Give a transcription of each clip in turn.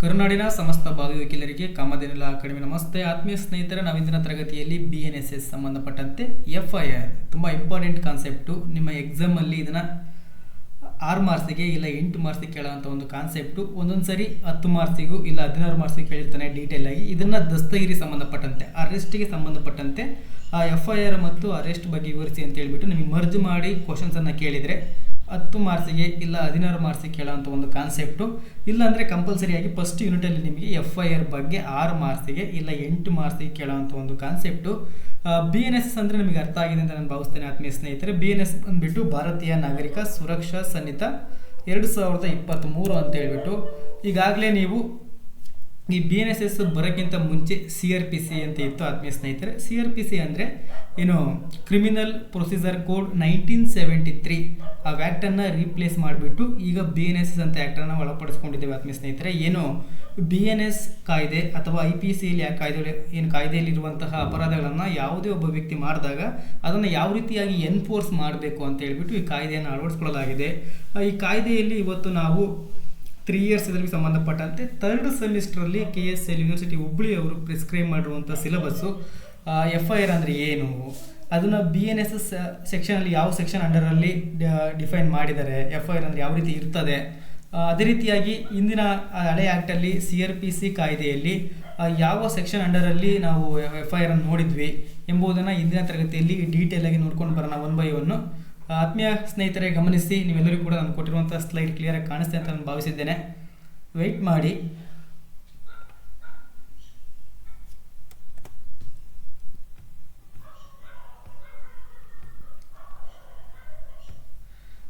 ಕರುನಾಡಿನ ಸಮಸ್ತ ಭಾಗವಕೀಲರಿಗೆ ಕಾಮಧೇನುಲ ಅಕಾಡೆಮಿ ನಮಸ್ತೆ. ಆತ್ಮೀಯ ಸ್ನೇಹಿತರ ನಾವಿಂದಿನ ತರಗತಿಯಲ್ಲಿ ಬಿ ಎನ್ ಎಸ್ ಎಸ್ ಸಂಬಂಧಪಟ್ಟಂತೆ ಎಫ್ ಐ ಆರ್ ತುಂಬ ಇಂಪಾರ್ಟೆಂಟ್ ಕಾನ್ಸೆಪ್ಟು ನಿಮ್ಮ ಎಕ್ಸಾಮಲ್ಲಿ ಇದನ್ನು ಆರು ಮಾರ್ಕ್ಸಿಗೆ ಇಲ್ಲ ಎಂಟು ಮಾರ್ಕ್ಸಿಗೆ ಕೇಳೋವಂಥ ಒಂದು ಕಾನ್ಸೆಪ್ಟು ಒಂದೊಂದು ಸರಿ ಹತ್ತು ಮಾರ್ಕ್ಸಿಗೂ ಇಲ್ಲ ಹದಿನಾರು ಮಾರ್ಕ್ಸಿಗೆ ಕೇಳಿರ್ತಾನೆ ಡೀಟೇಲ್ ಆಗಿ. ಇದನ್ನು ದಸ್ತಗಿರಿ ಸಂಬಂಧಪಟ್ಟಂತೆ ಅರೆಸ್ಟಿಗೆ ಸಂಬಂಧಪಟ್ಟಂತೆ ಆ ಎಫ್ ಐ ಆರ್ ಮತ್ತು ಅರೆಸ್ಟ್ ಬಗ್ಗೆ ವಿವರಿಸಿ ಅಂತ ಹೇಳ್ಬಿಟ್ಟು ನಿಮಗೆ ಮರ್ಜ್ ಮಾಡಿ ಕ್ವಶನ್ಸನ್ನು ಕೇಳಿದರೆ ಹತ್ತು ಮಾರ್ಕ್ಸಿಗೆ ಇಲ್ಲ ಹದಿನಾರು ಮಾರ್ಕ್ಸಿಗೆ ಕೇಳೋಂಥ ಒಂದು ಕಾನ್ಸೆಪ್ಟು ಇಲ್ಲಾಂದರೆ ಕಂಪಲ್ಸರಿಯಾಗಿ ಫಸ್ಟ್ ಯೂನಿಟಲ್ಲಿ ನಿಮಗೆ ಎಫ್ ಐ ಆರ್ ಬಗ್ಗೆ ಆರು ಮಾರ್ಕ್ಸಿಗೆ ಇಲ್ಲ ಎಂಟು ಮಾರ್ಕ್ಸಿಗೆ ಕೇಳೋಂಥ ಒಂದು ಕಾನ್ಸೆಪ್ಟು ಬಿ ಎನ್ ಎಸ್ ಅಂದರೆ ನಿಮಗೆ ಅರ್ಥ ಆಗಿದೆ ಅಂತ ನಾನು ಭಾವಿಸ್ತೇನೆ ಆತ್ಮೀಯ ಸ್ನೇಹಿತರೆ. ಬಿ ಎನ್ ಎಸ್ ಬಂದುಬಿಟ್ಟು ಭಾರತೀಯ ನಾಗರಿಕ ಸುರಕ್ಷಾ ಸನ್ನಿತ ಎರಡು ಸಾವಿರದ ಇಪ್ಪತ್ತ್ಮೂರು ಅಂತ ಹೇಳ್ಬಿಟ್ಟು ಈಗಾಗಲೇ ನೀವು ಈ ಬಿ ಎನ್ ಎಸ್ ಎಸ್ ಬರೋಕ್ಕಿಂತ ಮುಂಚೆ ಸಿ ಆರ್ ಪಿ ಸಿ ಅಂತ ಇತ್ತು ಆತ್ಮೀಯ ಸ್ನೇಹಿತರೆ. ಸಿ ಆರ್ ಪಿ ಸಿ ಅಂದರೆ ಏನು criminal procedure code nineteen seventy three ಆ ವ್ಯಾಕ್ಟನ್ನು ರೀಪ್ಲೇಸ್ ಮಾಡಿಬಿಟ್ಟು ಈಗ ಬಿ ಎನ್ ಎಸ್ ಎಸ್ ಅಂತ ಆ್ಯಕ್ಟನ್ನು ಒಳಪಡಿಸ್ಕೊಂಡಿದ್ದೇವೆ ಆತ್ಮೀಯ ಸ್ನೇಹಿತರೆ. ಏನು ಬಿ ಎನ್ ಎಸ್ ಕಾಯ್ದೆ ಅಥವಾ ಐ ಪಿ ಸಿಯಲ್ಲಿ ಆ ಕಾಯ್ದೆ ಏನು ಕಾಯ್ದೆಯಲ್ಲಿರುವಂತಹ ಅಪರಾಧಗಳನ್ನು ಯಾವುದೇ ಒಬ್ಬ ವ್ಯಕ್ತಿ ಮಾಡಿದಾಗ ಅದನ್ನು ಯಾವ ರೀತಿಯಾಗಿ ಎನ್ಫೋರ್ಸ್ ಮಾಡಬೇಕು ಅಂತ ಹೇಳಿಬಿಟ್ಟು ಈ ಕಾಯ್ದೆಯನ್ನು ಅಳವಡಿಸ್ಕೊಳ್ಳಲಾಗಿದೆ. ಈ ಕಾಯ್ದೆಯಲ್ಲಿ ಇವತ್ತು ನಾವು ತ್ರೀ ಇಯರ್ಸ್ ಇದರಲ್ಲಿ ಸಂಬಂಧಪಟ್ಟಂತೆ third ಸೆಮಿಸ್ಟ್ರಲ್ಲಿ K S L university Hubli ಅವರು ಪ್ರಿಸ್ಕ್ರೈಬ್ ಮಾಡಿರುವಂಥ ಸಿಲೆಬಸ್ಸು ಎಫ್ ಐ ಆರ್ ಅಂದರೆ ಏನು? ಅದನ್ನು ಬಿ ಎನ್ ಎಸ್ ಎಸ್ ಸೆಕ್ಷನಲ್ಲಿ ಯಾವ ಸೆಕ್ಷನ್ ಅಂಡರಲ್ಲಿ ಡಿಫೈನ್ ಮಾಡಿದ್ದಾರೆ? ಎಫ್ ಐ ಆರ್ ಅಂದರೆ ಯಾವ ರೀತಿ ಇರ್ತದೆ? ಅದೇ ರೀತಿಯಾಗಿ ಇಂದಿನ ಹಳೆ ಆ್ಯಕ್ಟಲ್ಲಿ ಸಿ ಆರ್ ಪಿ ಸಿ ಕಾಯ್ದೆಯಲ್ಲಿ ಯಾವ ಸೆಕ್ಷನ್ ಅಂಡರಲ್ಲಿ ನಾವು ಎಫ್ ಐ ಆರ್ ಅನ್ನು ನೋಡಿದ್ವಿ ಎಂಬುದನ್ನು ಇಂದಿನ ತರಗತಿಯಲ್ಲಿ ಡೀಟೇಲಾಗಿ ನೋಡ್ಕೊಂಡು ಬರೋಣ ಒನ್ ಬೈ ಒನ್ನು ಆತ್ಮೀಯ ಸ್ನೇಹಿತರೆ, ಗಮನಿಸಿ ನೀವೆಲ್ಲರಿಗೂ ಕೂಡ ನಾನು ಕೊಟ್ಟಿರುವಂಥ ಸ್ಲೈಡ್ ಕ್ಲಿಯರಾಗಿ ಕಾಣಿಸ್ತೆ ಅಂತ ನಾನು ಭಾವಿಸಿದ್ದೇನೆ. ವೆಯ್ಟ್ ಮಾಡಿ.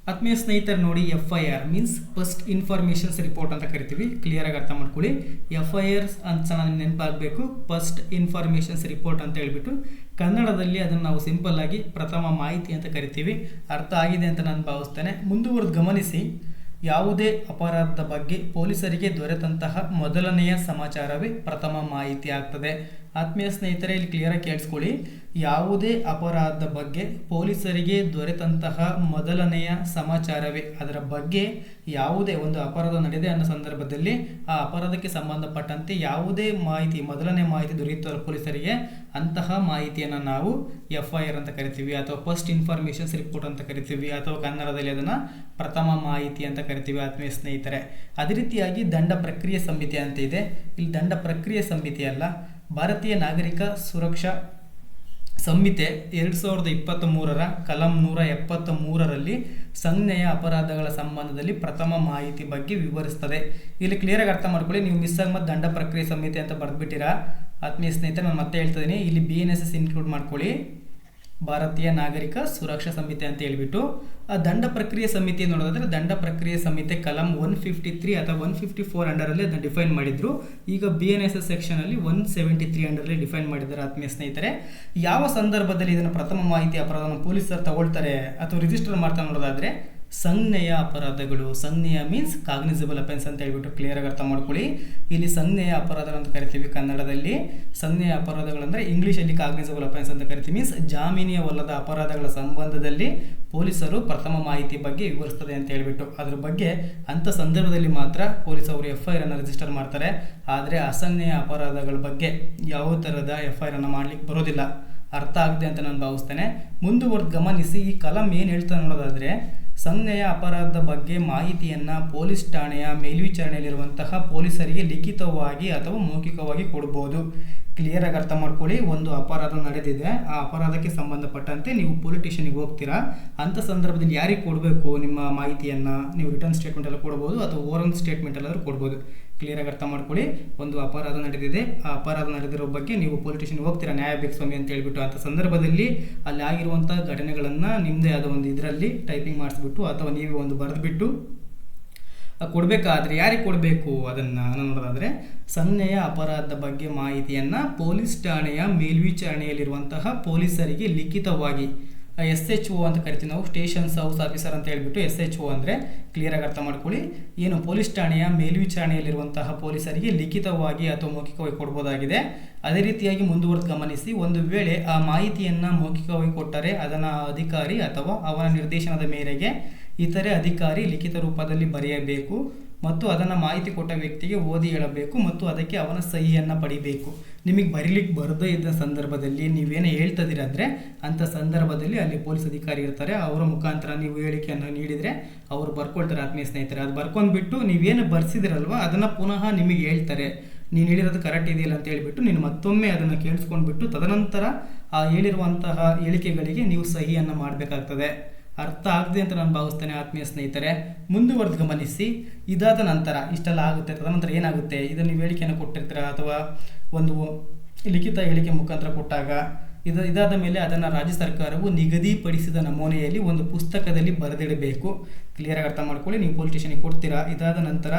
ಆತ್ಮೀಯ ಸ್ನೇಹಿತರು ನೋಡಿ F I R means first informations report ಅಂತ ಕರಿತೀವಿ. ಕ್ಲಿಯರಾಗಿ ಅರ್ಥ ಮಾಡ್ಕೊಳ್ಳಿ. ಎಫ್ ಐ ಆರ್ ಅಂತ ಚೆನ್ನಾಗಿ ನೆನಪಾಗಬೇಕು. ಫಸ್ಟ್ ಇನ್ಫಾರ್ಮೇಷನ್ಸ್ ರಿಪೋರ್ಟ್ ಅಂತ ಹೇಳ್ಬಿಟ್ಟು ಕನ್ನಡದಲ್ಲಿ ಅದನ್ನು ನಾವು ಸಿಂಪಲ್ ಆಗಿ ಪ್ರಥಮ ಮಾಹಿತಿ ಅಂತ ಕರಿತೀವಿ. ಅರ್ಥ ಆಗಿದೆ ಅಂತ ನಾನು ಭಾವಿಸ್ತೇನೆ. ಮುಂದುವರೆದು ಗಮನಿಸಿ. ಯಾವುದೇ ಅಪರಾಧದ ಬಗ್ಗೆ ಪೊಲೀಸರಿಗೆ ದೊರೆತಂತಹ ಮೊದಲನೆಯ ಸಮಾಚಾರವೇ ಪ್ರಥಮ ಮಾಹಿತಿ ಆಗ್ತದೆ. ಆತ್ಮೀಯ ಸ್ನೇಹಿತರೆ, ಇಲ್ಲಿ ಕ್ಲಿಯರಾಗಿ ಕೇಳಿಸ್ಕೊಳ್ಳಿ. ಯಾವುದೇ ಅಪರಾಧದ ಬಗ್ಗೆ ಪೊಲೀಸರಿಗೆ ದೊರೆತಂತಹ ಮೊದಲನೆಯ ಸಮಾಚಾರವೇ. ಅದರ ಬಗ್ಗೆ ಯಾವುದೇ ಒಂದು ಅಪರಾಧ ನಡೆದಿದೆ ಅನ್ನೋ ಸಂದರ್ಭದಲ್ಲಿ ಆ ಅಪರಾಧಕ್ಕೆ ಸಂಬಂಧಪಟ್ಟಂತೆ ಯಾವುದೇ ಮಾಹಿತಿ, ಮೊದಲನೇ ಮಾಹಿತಿ ದೊರೆಯುತ್ತಲ್ಲ ಪೊಲೀಸರಿಗೆ, ಅಂತಹ ಮಾಹಿತಿಯನ್ನು ನಾವು ಎಫ್ ಐ ಆರ್ ಅಂತ ಕರಿತೀವಿ, ಅಥವಾ ಫಸ್ಟ್ ಇನ್ಫಾರ್ಮೇಷನ್ಸ್ ರಿಪೋರ್ಟ್ ಅಂತ ಕರಿತೀವಿ, ಅಥವಾ ಕನ್ನಡದಲ್ಲಿ ಅದನ್ನು ಪ್ರಥಮ ಮಾಹಿತಿ ಅಂತ ಕರಿತೀವಿ ಆತ್ಮೀಯ ಸ್ನೇಹಿತರೆ. ಅದೇ ರೀತಿಯಾಗಿ ದಂಡ ಪ್ರಕ್ರಿಯೆ ಸಮಿತಿ ಅಂತ ಇದೆ. ಇಲ್ಲಿ ದಂಡ ಪ್ರಕ್ರಿಯೆ ಸಮಿತಿ ಅಲ್ಲ ಭಾರತೀಯ ನಾಗರಿಕ ಸುರಕ್ಷಾ ಸಂಹಿತೆ ಎರಡು ಸಾವಿರದ ಇಪ್ಪತ್ತ್ ಮೂರರ ಕಲಂ ನೂರ ಎಪ್ಪತ್ತ ಮೂರರಲ್ಲಿ ಸಂಜ್ಞೆಯ ಅಪರಾಧಗಳ ಸಂಬಂಧದಲ್ಲಿ ಪ್ರಥಮ ಮಾಹಿತಿ ಬಗ್ಗೆ ವಿವರಿಸ್ತದೆ. ಇಲ್ಲಿ ಕ್ಲಿಯರಾಗಿ ಅರ್ಥ ಮಾಡ್ಕೊಳ್ಳಿ. ನೀವು ಮಿಸ್ ಆಗಿ ಮತ್ತೆ ದಂಡ ಪ್ರಕ್ರಿಯೆ ಸಂಹಿತೆ ಅಂತ ಬರೆದ್ಬಿಟ್ಟಿರಾ. ಆತ್ಮೀಯ ಸ್ನೇಹಿತರೆ, ನಾನು ಮತ್ತೆ ಹೇಳ್ತಾ ಇಲ್ಲಿ B N S S include ಮಾಡ್ಕೊಳ್ಳಿ. ಭಾರತೀಯ ನಾಗರಿಕ ಸುರಕ್ಷಾ ಸಮಿತಿ ಅಂತ ಹೇಳಿಬಿಟ್ಟು, ಆ ದಂಡ ಪ್ರಕ್ರಿಯೆ ಸಮಿತಿ ನೋಡೋದಾದ್ರೆ ದಂಡ ಪ್ರಕ್ರಿಯೆ ಸಮಿತಿ ಕಲಂ ಒನ್ ಫಿಫ್ಟಿ ತ್ರೀ ಅಥವಾ ಒನ್ ಫಿಫ್ಟಿ ಫೋರ್ ಅಂಡರಲ್ಲಿ ಅದನ್ನ ಡಿಫೈನ್ ಮಾಡಿದ್ರು. ಈಗ ಬಿ ಎನ್ ಎಸ್ ಎಸ್ ಸೆಕ್ಷನಲ್ಲಿ ಒನ್ ಸೆವೆಂಟಿ ತ್ರೀ ಅಂಡರಲ್ಲಿ ಡಿಫೈನ್ ಮಾಡಿದ್ದಾರೆ ಆತ್ಮೀಯ ಸ್ನೇಹಿತರೆ. ಯಾವ ಸಂದರ್ಭದಲ್ಲಿ ಇದನ್ನು ಪ್ರಥಮ ಮಾಹಿತಿ ಅಪರಾಧವನ್ನು ಪೊಲೀಸರು ತಗೊಳ್ತಾರೆ ಅಥವಾ ರಿಜಿಸ್ಟರ್ ಮಾಡ್ತಾ ನೋಡೋದಾದ್ರೆ ಸಂಜ್ಞೆಯ ಅಪರಾಧಗಳು. ಸಂಜ್ಞೆಯ ಮೀನ್ಸ್ ಕಾಗ್ನಿಸಿಬಲ್ ಅಫೆನ್ಸ್ ಅಂತ ಹೇಳ್ಬಿಟ್ಟು ಕ್ಲಿಯರಾಗಿ ಅರ್ಥ ಮಾಡ್ಕೊಳ್ಳಿ. ಇಲ್ಲಿ ಸಂಜ್ಞೆಯ ಅಪರಾಧಗಳು ಅಂತ ಕರಿತೀವಿ ಕನ್ನಡದಲ್ಲಿ. ಸಂಜ್ಞೆಯ ಅಪರಾಧಗಳಂದ್ರೆ ಇಂಗ್ಲೀಷಲ್ಲಿ ಕಾಗ್ನಿಸಿಬಲ್ ಅಫೆನ್ಸ್ ಅಂತ ಕರಿತೀವಿ. ಮೀನ್ಸ್ ಜಾಮೀನಿಯವಲ್ಲದ ಅಪರಾಧಗಳ ಸಂಬಂಧದಲ್ಲಿ ಪೊಲೀಸರು ಪ್ರಥಮ ಮಾಹಿತಿ ಬಗ್ಗೆ ವಿವರಿಸ್ತದೆ ಅಂತ ಹೇಳ್ಬಿಟ್ಟು. ಅದ್ರ ಬಗ್ಗೆ ಅಂಥ ಸಂದರ್ಭದಲ್ಲಿ ಮಾತ್ರ ಪೊಲೀಸ್ ಅವರು ಎಫ್ ಐ ಆರ್ ಅನ್ನು ರಿಜಿಸ್ಟರ್ ಮಾಡ್ತಾರೆ. ಆದರೆ ಅಸಂಜ್ಞೆಯ ಅಪರಾಧಗಳ ಬಗ್ಗೆ ಯಾವ ಥರದ ಎಫ್ ಐ ಆರ್ ಅನ್ನು ಮಾಡ್ಲಿಕ್ಕೆ ಬರೋದಿಲ್ಲ. ಅರ್ಥ ಆಗಿದೆ ಅಂತ ನಾನು ಭಾವಿಸ್ತೇನೆ. ಮುಂದುವರೆದು ಗಮನಿಸಿ ಈ ಕಲಂ ಏನು ಹೇಳ್ತಾ ನೋಡೋದಾದ್ರೆ ಸಂಜ್ಞೆಯ ಅಪರಾಧದ ಬಗ್ಗೆ ಮಾಹಿತಿಯನ್ನು ಪೊಲೀಸ್ ಠಾಣೆಯ ಮೇಲ್ವಿಚಾರಣೆಯಲ್ಲಿರುವಂತಹ ಪೊಲೀಸರಿಗೆ ಲಿಖಿತವಾಗಿ ಅಥವಾ ಮೌಖಿಕವಾಗಿ ಕೊಡ್ಬೋದು. ಕ್ಲಿಯರಾಗಿ ಅರ್ಥ ಮಾಡ್ಕೊಳ್ಳಿ, ಒಂದು ಅಪರಾಧ ನಡೆದಿದೆ. ಆ ಅಪರಾಧಕ್ಕೆ ಸಂಬಂಧಪಟ್ಟಂತೆ ನೀವು ಪೊಲೀಸ್ ಹೋಗ್ತೀರಾ? ಅಂಥ ಸಂದರ್ಭದಲ್ಲಿ ಯಾರಿಗೆ ಕೊಡಬೇಕು ನಿಮ್ಮ ಮಾಹಿತಿಯನ್ನು? ನೀವು ರಿಟರ್ನ್ ಸ್ಟೇಟ್ಮೆಂಟ್ ಎಲ್ಲ ಕೊಡ್ಬೋದು ಅಥವಾ ಓರಲ್ ಸ್ಟೇಟ್ಮೆಂಟ್ ಎಲ್ಲಾದರೂ ಕೊಡ್ಬೋದು. ಕ್ಲಿಯರಾಗಿ ಅರ್ಥ ಮಾಡ್ಕೊಳ್ಳಿ. ಒಂದು ಅಪರಾಧ ನಡೆದಿದೆ. ಆ ಅಪರಾಧ ನಡೆದಿರೋ ಬಗ್ಗೆ ನೀವು ಪೊಲೀಸ್ ಹೋಗ್ತೀರಾ? ನ್ಯಾಯ ಸ್ವಾಮಿ ಅಂತ ಹೇಳ್ಬಿಟ್ಟು ಅಂಥ ಸಂದರ್ಭದಲ್ಲಿ ಅಲ್ಲಿ ಆಗಿರುವಂಥ ಘಟನೆಗಳನ್ನು ನಿಮ್ಮದೇ ಆದ ಒಂದು ಇದರಲ್ಲಿ ಟೈಪಿಂಗ್ ಮಾಡಿಸ್ಬಿಟ್ಟು ಅಥವಾ ನೀವೇ ಒಂದು ಬರೆದ್ಬಿಟ್ಟು ಕೊಡಬೇಕಾದ್ರೆ ಯಾರಿಗೆ ಕೊಡಬೇಕು ಅದನ್ನು? ನೋಡೋದಾದರೆ ಸಂಜ್ಞೆಯ ಅಪರಾಧದ ಬಗ್ಗೆ ಮಾಹಿತಿಯನ್ನು ಪೊಲೀಸ್ ಠಾಣೆಯ ಮೇಲ್ವಿಚಾರಣೆಯಲ್ಲಿರುವಂತಹ ಪೊಲೀಸರಿಗೆ ಲಿಖಿತವಾಗಿ ಎಸ್ ಎಚ್ ಒ ಅಂತ ಕರಿತೀವಿ ನಾವು ಸ್ಟೇಷನ್ಸ್ ಹೌಸ್ ಆಫೀಸರ್ ಅಂತ ಹೇಳ್ಬಿಟ್ಟು ಎಸ್ ಎಚ್ ಒ ಅಂದರೆ ಕ್ಲಿಯರಾಗಿ ಅರ್ಥ ಮಾಡ್ಕೊಳ್ಳಿ. ಏನು ಪೊಲೀಸ್ ಠಾಣೆಯ ಮೇಲ್ವಿಚಾರಣೆಯಲ್ಲಿರುವಂತಹ ಪೊಲೀಸರಿಗೆ ಲಿಖಿತವಾಗಿ ಅಥವಾ ಮೌಖಿಕವಾಗಿ ಕೊಡ್ಬೋದಾಗಿದೆ. ಅದೇ ರೀತಿಯಾಗಿ ಮುಂದುವರೆದು ಗಮನಿಸಿ, ಒಂದು ವೇಳೆ ಆ ಮಾಹಿತಿಯನ್ನು ಮೌಖಿಕವಾಗಿ ಕೊಟ್ಟರೆ ಅದನ್ನು ಅಧಿಕಾರಿ ಅಥವಾ ಅವರ ನಿರ್ದೇಶನದ ಮೇರೆಗೆ ಇತರೆ ಅಧಿಕಾರಿ ಲಿಖಿತ ರೂಪದಲ್ಲಿ ಬರೆಯಬೇಕು ಮತ್ತು ಅದನ್ನು ಮಾಹಿತಿ ಕೊಟ್ಟ ವ್ಯಕ್ತಿಗೆ ಓದಿ ಹೇಳಬೇಕು ಮತ್ತು ಅದಕ್ಕೆ ಅವನ ಸಹಿಯನ್ನು ಪಡಿಬೇಕು. ನಿಮಗೆ ಬರೀಲಿಕ್ಕೆ ಬರದೇ ಇದ್ದ ಸಂದರ್ಭದಲ್ಲಿ ನೀವೇನು ಹೇಳ್ತದಿರ ಅಂದರೆ ಅಂಥ ಸಂದರ್ಭದಲ್ಲಿ ಅಲ್ಲಿ ಪೊಲೀಸ್ ಅಧಿಕಾರಿ ಇರ್ತಾರೆ. ಅವರ ಮುಖಾಂತರ ನೀವು ಹೇಳಿಕೆಯನ್ನು ನೀಡಿದರೆ ಅವರು ಬರ್ಕೊಳ್ತಾರೆ ಆತ್ಮೀಯ ಸ್ನೇಹಿತರೆ. ಅದು ಬರ್ಕೊಂಡ್ಬಿಟ್ಟು ನೀವೇನು ಬರ್ಸಿದಿರಲ್ವ, ಅದನ್ನು ಪುನಃ ನಿಮಗೆ ಹೇಳ್ತಾರೆ. ನೀನು ಹೇಳಿರೋದು ಕರೆಕ್ಟ್ ಇದೆಯಲ್ಲ ಅಂತ ಹೇಳಿಬಿಟ್ಟು ನೀನು ಮತ್ತೊಮ್ಮೆ ಅದನ್ನು ಕೇಳಿಸ್ಕೊಂಡ್ಬಿಟ್ಟು ತದನಂತರ ಆ ಹೇಳಿರುವಂತಹ ಹೇಳಿಕೆಗಳಿಗೆ ನೀವು ಸಹಿಯನ್ನು ಮಾಡಬೇಕಾಗ್ತದೆ. ಅರ್ಥ ಆಗದೆ ಅಂತ ನಾನು ಭಾವಿಸ್ತೇನೆ ಆತ್ಮೀಯ ಸ್ನೇಹಿತರೆ. ಮುಂದುವರೆದು ಗಮನಿಸಿ, ಇದಾದ ನಂತರ ಇಷ್ಟೆಲ್ಲ ಆಗುತ್ತೆ, ತದನಂತರ ಏನಾಗುತ್ತೆ? ಇದನ್ನು ನೀವು ಹೇಳಿಕೆಯನ್ನು ಕೊಟ್ಟಿರ್ತೀರ? ಅಥವಾ ಒಂದು ಲಿಖಿತ ಹೇಳಿಕೆ ಮುಖಾಂತರ ಕೊಟ್ಟಾಗ, ಇದು, ಇದಾದ ಮೇಲೆ ಅದನ್ನು ರಾಜ್ಯ ಸರ್ಕಾರವು ನಿಗದಿಪಡಿಸಿದ ನಮೂನೆಯಲ್ಲಿ ಒಂದು ಪುಸ್ತಕದಲ್ಲಿ ಬರೆದಿಡಬೇಕು. ಕ್ಲಿಯರಾಗಿ ಅರ್ಥ ಮಾಡ್ಕೊಳ್ಳಿ, ನೀವು ಪೊಲೀಸ್ ಸ್ಟೇಷನ್ಗೆ ಕೊಡ್ತೀರಾ? ಇದಾದ ನಂತರ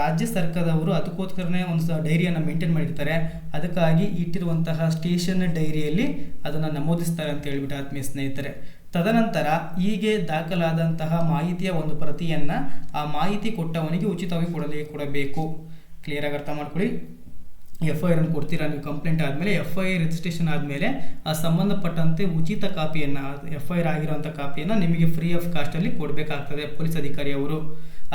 ರಾಜ್ಯ ಸರ್ಕಾರದವರು ಅದಕ್ಕೋಸ್ಕರನೇ ಒಂದು ಡೈರಿಯನ್ನು ಮೇಂಟೈನ್ ಮಾಡಿರ್ತಾರೆ. ಅದಕ್ಕಾಗಿ ಇಟ್ಟಿರುವಂತಹ ಸ್ಟೇಷನ್ ಡೈರಿಯಲ್ಲಿ ಅದನ್ನು ನಮೂದಿಸ್ತಾರೆ ಅಂತ ಹೇಳ್ಬಿಟ್ಟು ಆತ್ಮೀಯ ಸ್ನೇಹಿತರೆ. ತದನಂತರ ಹೀಗೆ ದಾಖಲಾದಂತಹ ಮಾಹಿತಿಯ ಒಂದು ಪ್ರತಿಯನ್ನು ಆ ಮಾಹಿತಿ ಕೊಟ್ಟವನಿಗೆ ಉಚಿತವಾಗಿ ಕೊಡಲೇ ಕೊಡಬೇಕು. ಕ್ಲಿಯರಾಗಿ ಅರ್ಥ ಮಾಡ್ಕೊಳ್ಳಿ. ಎಫ್ ಐ ಆರನ್ನು ಕೊಡ್ತೀರಾ ನೀವು ಕಂಪ್ಲೇಂಟ್ ಆದಮೇಲೆ ಎಫ್ ಐ ರಿಜಿಸ್ಟ್ರೇಷನ್ ಆದಮೇಲೆ ಆ ಸಂಬಂಧಪಟ್ಟಂತೆ ಉಚಿತ ಕಾಪಿಯನ್ನು ಎಫ್ ಐ ಆರ್ ಆಗಿರೋಂಥ ಕಾಪಿಯನ್ನು ನಿಮಗೆ ಫ್ರೀ ಆಫ್ ಕಾಸ್ಟಲ್ಲಿ ಕೊಡಬೇಕಾಗ್ತದೆ ಪೊಲೀಸ್ ಅಧಿಕಾರಿಯವರು.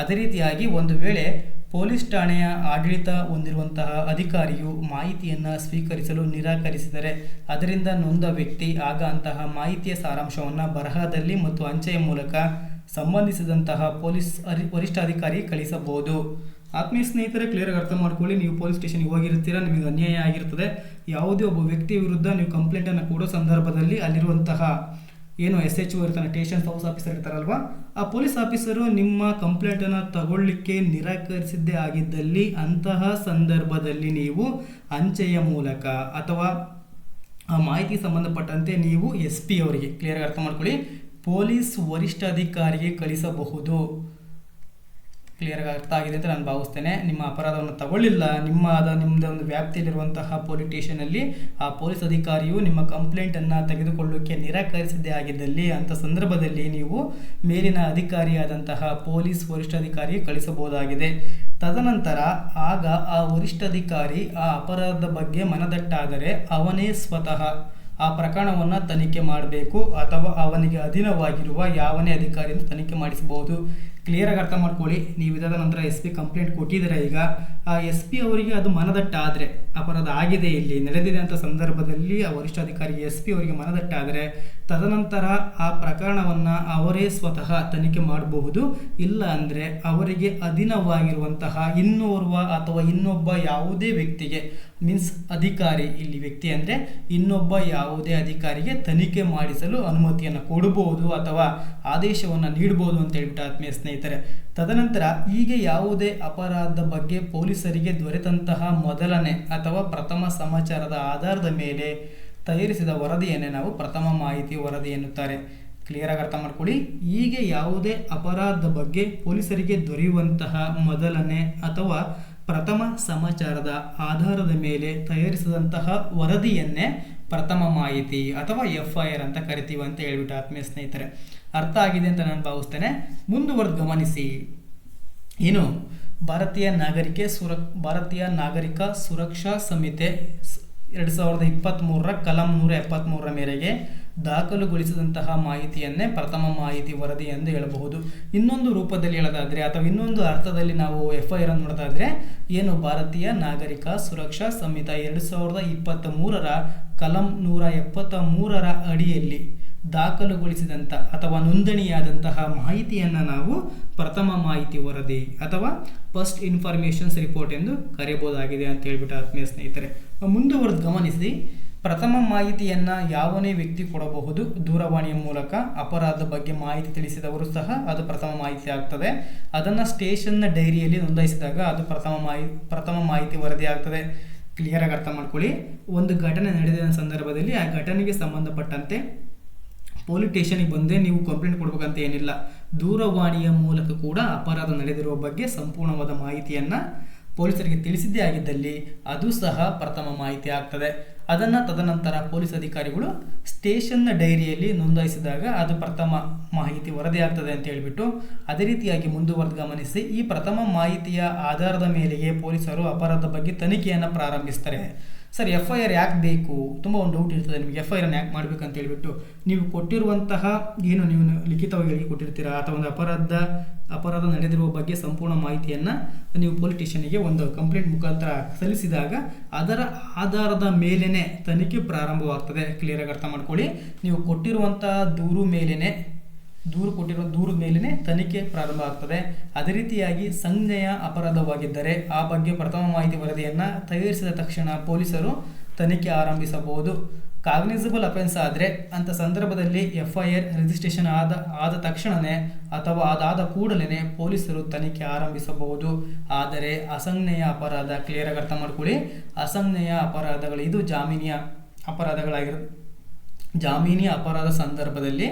ಅದೇ ರೀತಿಯಾಗಿ ಒಂದು ವೇಳೆ ಪೊಲೀಸ್ ಠಾಣೆಯ ಆಡಳಿತ ಹೊಂದಿರುವಂತಹ ಅಧಿಕಾರಿಯು ಮಾಹಿತಿಯನ್ನು ಸ್ವೀಕರಿಸಲು ನಿರಾಕರಿಸಿದರೆ ಅದರಿಂದ ನೊಂದ ವ್ಯಕ್ತಿ ಆಗ ಅಂತಹ ಮಾಹಿತಿಯ ಸಾರಾಂಶವನ್ನು ಬರಹದಲ್ಲಿ ಮತ್ತು ಅಂಚೆಯ ಮೂಲಕ ಸಂಬಂಧಿಸಿದಂತಹ ಪೊಲೀಸ್ ಅರಿ, ವರಿಷ್ಠಾಧಿಕಾರಿ ಕಳಿಸಬಹುದು. ಆತ್ಮೀಯ ಸ್ನೇಹಿತರೆ ಕ್ಲಿಯರಾಗಿ ಅರ್ಥ ಮಾಡ್ಕೊಳ್ಳಿ, ನೀವು ಪೊಲೀಸ್ ಸ್ಟೇಷನ್ಗೆ ಹೋಗಿರ್ತೀರ, ನಿಮಗೆ ಅನ್ಯಾಯ ಆಗಿರ್ತದೆ. ಯಾವುದೇ ಒಬ್ಬ ವ್ಯಕ್ತಿ ವಿರುದ್ಧ ನೀವು ಕಂಪ್ಲೇಂಟನ್ನು ಕೊಡೋ ಸಂದರ್ಭದಲ್ಲಿ ಅಲ್ಲಿರುವಂತಹ ಏನು ಎಸ್ ಎಚ್ ಓ ಇರ್ತಾನೆ ಸ್ಟೇಷನ್ ಹೌಸ್ ಆಫೀಸರ್ ಇರ್ತಾರಲ್ವಾ, ಆ ಪೊಲೀಸ್ ಆಫೀಸರು ನಿಮ್ಮ ಕಂಪ್ಲೇಂಟನ್ನು ತಗೊಳ್ಳಿಕ್ಕೆ ನಿರಾಕರಿಸಿದ್ದೇ ಆಗಿದ್ದಲ್ಲಿ ಅಂತಹ ಸಂದರ್ಭದಲ್ಲಿ ನೀವು ಅಂಚೆಯ ಮೂಲಕ ಅಥವಾ ಆ ಮಾಹಿತಿ ಸಂಬಂಧಪಟ್ಟಂತೆ ನೀವು ಎಸ್ ಪಿ ಅವರಿಗೆ ಕ್ಲಿಯರ್ ಅರ್ಥ ಮಾಡ್ಕೊಳ್ಳಿ ಪೊಲೀಸ್ ವರಿಷ್ಠಾಧಿಕಾರಿಗೆ ಕಳಿಸಬಹುದು. ಕ್ಲಿಯರ್ಗೆ ಅರ್ಥ ಆಗಿದೆ ಅಂತ ನಾನು ಭಾವಿಸ್ತೇನೆ. ನಿಮ್ಮ ಅಪರಾಧವನ್ನು ತಗೊಳ್ಳಿಲ್ಲ. ನಿಮ್ಮ ಅದ ನಿಮ್ಮದೊಂದು ವ್ಯಾಪ್ತಿಯಲ್ಲಿರುವಂತಹ ಪೊಲೀಸ್ ಸ್ಟೇಷನಲ್ಲಿ ಆ ಪೊಲೀಸ್ ಅಧಿಕಾರಿಯು ನಿಮ್ಮ ಕಂಪ್ಲೇಂಟನ್ನು ತೆಗೆದುಕೊಳ್ಳೋಕೆ ನಿರಾಕರಿಸದೇ ಆಗಿದ್ದಲ್ಲಿ ಅಂಥ ಸಂದರ್ಭದಲ್ಲಿ ನೀವು ಮೇಲಿನ ಅಧಿಕಾರಿಯಾದಂತಹ ಪೊಲೀಸ್ ವರಿಷ್ಠಾಧಿಕಾರಿ ಕಳಿಸಬಹುದಾಗಿದೆ. ತದನಂತರ ಆಗ ಆ ವರಿಷ್ಠಾಧಿಕಾರಿ ಆ ಅಪರಾಧದ ಬಗ್ಗೆ ಮನದಟ್ಟಾದರೆ ಅವನೇ ಸ್ವತಃ ಆ ಪ್ರಕರಣವನ್ನು ತನಿಖೆ ಮಾಡಬೇಕು, ಅಥವಾ ಅವನಿಗೆ ಅಧೀನವಾಗಿರುವ ಯಾವನೇ ಅಧಿಕಾರಿಯನ್ನು ತನಿಖೆ ಮಾಡಿಸಬಹುದು. ಕ್ಲಿಯರಾಗಿ ಅರ್ಥ ಮಾಡ್ಕೊಳ್ಳಿ. ನೀವು ಇದಾದ ನಂತರ ಎಸ್ ಪಿ ಕಂಪ್ಲೇಂಟ್ ಕೊಟ್ಟಿದ್ದೀರಾ ಈಗ. ಆ ಎಸ್ ಪಿ ಅವರಿಗೆ ಅದು ಮನದಟ್ಟ ಆದರೆ ಅಪರಾಧ ಆಗಿದೆ ಇಲ್ಲಿ? ನಡೆದಿದೆ ಅಂತ ಸಂದರ್ಭದಲ್ಲಿ ಆ ವರಿಷ್ಠಾಧಿಕಾರಿ ಎಸ್ ಪಿ ಅವರಿಗೆ ಮನದಟ್ಟಾದರೆ ತದನಂತರ ಆ ಪ್ರಕರಣವನ್ನು ಅವರೇ ಸ್ವತಃ ತನಿಖೆ ಮಾಡಬಹುದು. ಇಲ್ಲ ಅಂದರೆ ಅವರಿಗೆ ಅಧೀನವಾಗಿರುವಂತಹ ಇನ್ನೋರ್ವ ಅಥವಾ ಇನ್ನೊಬ್ಬ ಯಾವುದೇ ವ್ಯಕ್ತಿಗೆ, ಮೀನ್ಸ್ ಅಧಿಕಾರಿ ಇಲ್ಲಿ ವ್ಯಕ್ತಿ ಅಂದರೆ ಇನ್ನೊಬ್ಬ ಯಾವುದೇ ಅಧಿಕಾರಿಗೆ ತನಿಖೆ ಮಾಡಿಸಲು ಅನುಮತಿಯನ್ನು ಕೊಡಬಹುದು ಅಥವಾ ಆದೇಶವನ್ನು ನೀಡಬಹುದು ಅಂತ ಹೇಳ್ಬಿಟ್ಟು ಆತ್ಮೀಯ ಸ್ನೇಹಿತರೆ. ತದನಂತರ ಹೀಗೆ ಯಾವುದೇ ಅಪರಾಧದ ಬಗ್ಗೆ ಪೊಲೀಸರಿಗೆ ದೊರೆತಂತಹ ಮೊದಲನೇ ಅಥವಾ ಪ್ರಥಮ ಸಮಾಚಾರದ ಆಧಾರದ ಮೇಲೆ ತಯಾರಿಸಿದ ವರದಿಯನ್ನೇ ನಾವು ಪ್ರಥಮ ಮಾಹಿತಿ ವರದಿ ಎನ್ನುತ್ತಾರೆ. ಕ್ಲಿಯರಾಗಿ ಅರ್ಥ ಮಾಡ್ಕೊಳ್ಳಿ. ಹೀಗೆ ಯಾವುದೇ ಅಪರಾಧದ ಬಗ್ಗೆ ಪೊಲೀಸರಿಗೆ ದೊರೆಯುವಂತಹ ಮೊದಲನೇ ಅಥವಾ ಪ್ರಥಮ ಸಮಾಚಾರದ ಆಧಾರದ ಮೇಲೆ ತಯಾರಿಸಿದಂತಹ ವರದಿಯನ್ನೇ ಪ್ರಥಮ ಮಾಹಿತಿ ಅಥವಾ ಎಫ್ ಐ ಆರ್ ಅಂತ ಕರಿತೀವಿ ಅಂತ ಹೇಳ್ಬಿಟ್ಟು ಆತ್ಮೀಯ ಸ್ನೇಹಿತರೆ. ಅರ್ಥ ಆಗಿದೆ ಅಂತ ನಾನು ಭಾವಿಸ್ತೇನೆ. ಮುಂದುವರೆದು ಗಮನಿಸಿ. ಏನು? ಭಾರತೀಯ ನಾಗರಿಕೆ ಸುರ ಭಾರತೀಯ ನಾಗರಿಕ ಸುರಕ್ಷಾ ಸಂಹಿತೆ ಎರಡು ಸಾವಿರದ ಇಪ್ಪತ್ತ್ಮೂರರ ಕಲಂ ನೂರ ಎಪ್ಪತ್ತ್ಮೂರರ ಮೇರೆಗೆ ದಾಖಲುಗೊಳಿಸಿದಂತಹ ಮಾಹಿತಿಯನ್ನೇ ಪ್ರಥಮ ಮಾಹಿತಿ ವರದಿ ಎಂದು ಹೇಳಬಹುದು. ಇನ್ನೊಂದು ರೂಪದಲ್ಲಿ ಹೇಳೋದಾದರೆ ಅಥವಾ ಇನ್ನೊಂದು ಅರ್ಥದಲ್ಲಿ ನಾವು ಎಫ್ ಐ ಆರ್ ನೋಡೋದಾದರೆ ಏನು? ಭಾರತೀಯ ನಾಗರಿಕ ಸುರಕ್ಷಾ ಸಂಹಿತೆ ಎರಡು ಸಾವಿರದ ಇಪ್ಪತ್ತ ಮೂರರ ಕಲಂ ನೂರ ಎಪ್ಪತ್ತ ಮೂರರ ಅಡಿಯಲ್ಲಿ ದಾಖಲುಗೊಳಿಸಿದಂಥ ಅಥವಾ ನೋಂದಣಿಯಾದಂತಹ ಮಾಹಿತಿಯನ್ನು ನಾವು ಪ್ರಥಮ ಮಾಹಿತಿ ವರದಿ ಅಥವಾ ಫಸ್ಟ್ ಇನ್ಫಾರ್ಮೇಷನ್ಸ್ ರಿಪೋರ್ಟ್ ಎಂದು ಕರೆಯಬಹುದಾಗಿದೆ ಅಂತ ಹೇಳ್ಬಿಟ್ಟು ಆತ್ಮೀಯ ಸ್ನೇಹಿತರೆ. ಮುಂದುವರೆದು ಗಮನಿಸಿ, ಪ್ರಥಮ ಮಾಹಿತಿಯನ್ನು ಯಾವನೇ ವ್ಯಕ್ತಿ ಕೊಡಬಹುದು, ದೂರವಾಣಿಯ ಮೂಲಕ ಅಪರಾಧದ ಬಗ್ಗೆ ಮಾಹಿತಿ ತಿಳಿಸಿದವರು ಸಹ ಅದು ಪ್ರಥಮ ಮಾಹಿತಿ ಆಗ್ತದೆ. ಅದನ್ನು ಸ್ಟೇಷನ್ನ ಡೈರಿಯಲ್ಲಿ ನೋಂದಾಯಿಸಿದಾಗ ಅದು ಪ್ರಥಮ ಮಾಹಿ, ಪ್ರಥಮ ಮಾಹಿತಿ ವರದಿ ಆಗ್ತದೆ. ಕ್ಲಿಯರಾಗಿ ಅರ್ಥ ಮಾಡ್ಕೊಳ್ಳಿ. ಒಂದು ಘಟನೆ ನಡೆದ ಸಂದರ್ಭದಲ್ಲಿ ಆ ಘಟನೆಗೆ ಸಂಬಂಧಪಟ್ಟಂತೆ ಪೊಲೀಸ್ ಸ್ಟೇಷನಿಗೆ ಬಂದೇ ನೀವು ಕಂಪ್ಲೇಂಟ್ ಕೊಡಬೇಕಂತ ಏನಿಲ್ಲ. ದೂರವಾಣಿಯ ಮೂಲಕ ಕೂಡ ಅಪರಾಧ ನಡೆದಿರುವ ಬಗ್ಗೆ ಸಂಪೂರ್ಣವಾದ ಮಾಹಿತಿಯನ್ನು ಪೊಲೀಸರಿಗೆ ತಿಳಿಸಿದ್ದೇ ಆಗಿದ್ದಲ್ಲಿ ಅದು ಸಹ ಪ್ರಥಮ ಮಾಹಿತಿ ಆಗ್ತದೆ. ಅದನ್ನು ತದನಂತರ ಪೊಲೀಸ್ ಅಧಿಕಾರಿಗಳು ಸ್ಟೇಷನ್ನ ಡೈರಿಯಲ್ಲಿ ನೋಂದಾಯಿಸಿದಾಗ ಅದು ಪ್ರಥಮ ಮಾಹಿತಿ ವರದಿ ಆಗ್ತದೆ ಅಂತ ಹೇಳಿಬಿಟ್ಟು ಅದೇ ರೀತಿಯಾಗಿ ಮುಂದುವರೆದು ಗಮನಿಸಿ, ಈ ಪ್ರಥಮ ಮಾಹಿತಿಯ ಆಧಾರದ ಮೇಲೆಯೇ ಪೊಲೀಸರು ಅಪರಾಧ ಬಗ್ಗೆ ತನಿಖೆಯನ್ನು ಪ್ರಾರಂಭಿಸ್ತಾರೆ. ಸರ್ ಎಫ್ ಐ ಆರ್ ಯಾಕೆ ಬೇಕು? ತುಂಬ ಒಂದು ಡೌಟ್ ಇರ್ತದೆ ನಿಮಗೆ. ಎಫ್ ಐ ಆರ್ನ ಯಾಕೆ ಮಾಡಬೇಕು ಅಂತ ಹೇಳಿಬಿಟ್ಟು. ನೀವು ಕೊಟ್ಟಿರುವಂತಹ ಏನು ನೀವು ಲಿಖಿತವಾಗಿ ಹೇಳಿ ಕೊಟ್ಟಿರ್ತೀರಾ? ಅಥವಾ ಒಂದು ಅಪರಾಧ ಅಪರಾಧ ನಡೆದಿರುವ ಬಗ್ಗೆ ಸಂಪೂರ್ಣ ಮಾಹಿತಿಯನ್ನು ನೀವು ಪೊಲೀಸ್ ಸ್ಟೇಷನ್ಗೆ ಒಂದು ಕಂಪ್ಲೇಂಟ್ ಮುಖಾಂತರ ಸಲ್ಲಿಸಿದಾಗ ಅದರ ಆಧಾರದ ಮೇಲೇ ತನಿಖೆ ಪ್ರಾರಂಭವಾಗ್ತದೆ. ಕ್ಲಿಯರಾಗಿ ಅರ್ಥ ಮಾಡ್ಕೊಳ್ಳಿ. ನೀವು ಕೊಟ್ಟಿರುವಂತಹ ದೂರು ಮೇಲೇ ದೂರು ಕೊಟ್ಟಿರೋ ದೂರದ ಮೇಲೇ ತನಿಖೆ ಪ್ರಾರಂಭ ಆಗ್ತದೆ. ಅದೇ ರೀತಿಯಾಗಿ ಸಂಜ್ಞೆಯ ಅಪರಾಧವಾಗಿದ್ದರೆ ಆ ಬಗ್ಗೆ ಪ್ರಥಮ ಮಾಹಿತಿ ವರದಿಯನ್ನು ತಯಾರಿಸಿದ ತಕ್ಷಣ ಪೊಲೀಸರು ತನಿಖೆ ಆರಂಭಿಸಬಹುದು. ಕಾಗ್ನಿಸಿಬಲ್ ಅಫೆನ್ಸ್ ಆದರೆ ಅಂಥ ಸಂದರ್ಭದಲ್ಲಿ ಎಫ್ ಐ ಆರ್ ರಿಜಿಸ್ಟ್ರೇಷನ್ ಆದ ಆದ ತಕ್ಷಣವೇ ಅಥವಾ ಅದಾದ ಕೂಡಲೇ ಪೊಲೀಸರು ತನಿಖೆ ಆರಂಭಿಸಬಹುದು. ಆದರೆ ಅಸಂಜ್ಞೆಯ ಅಪರಾಧ ಕ್ಲಿಯರಾಗಿ ಅರ್ಥ ಮಾಡ್ಕೊಳ್ಳಿ. ಅಸಂಜ್ಞೆಯ ಅಪರಾಧಗಳು, ಇದು ಜಾಮೀನಿಯ ಅಪರಾಧಗಳಾಗಿರು ಜಾಮೀನಿ ಅಪರಾಧ ಸಂದರ್ಭದಲ್ಲಿ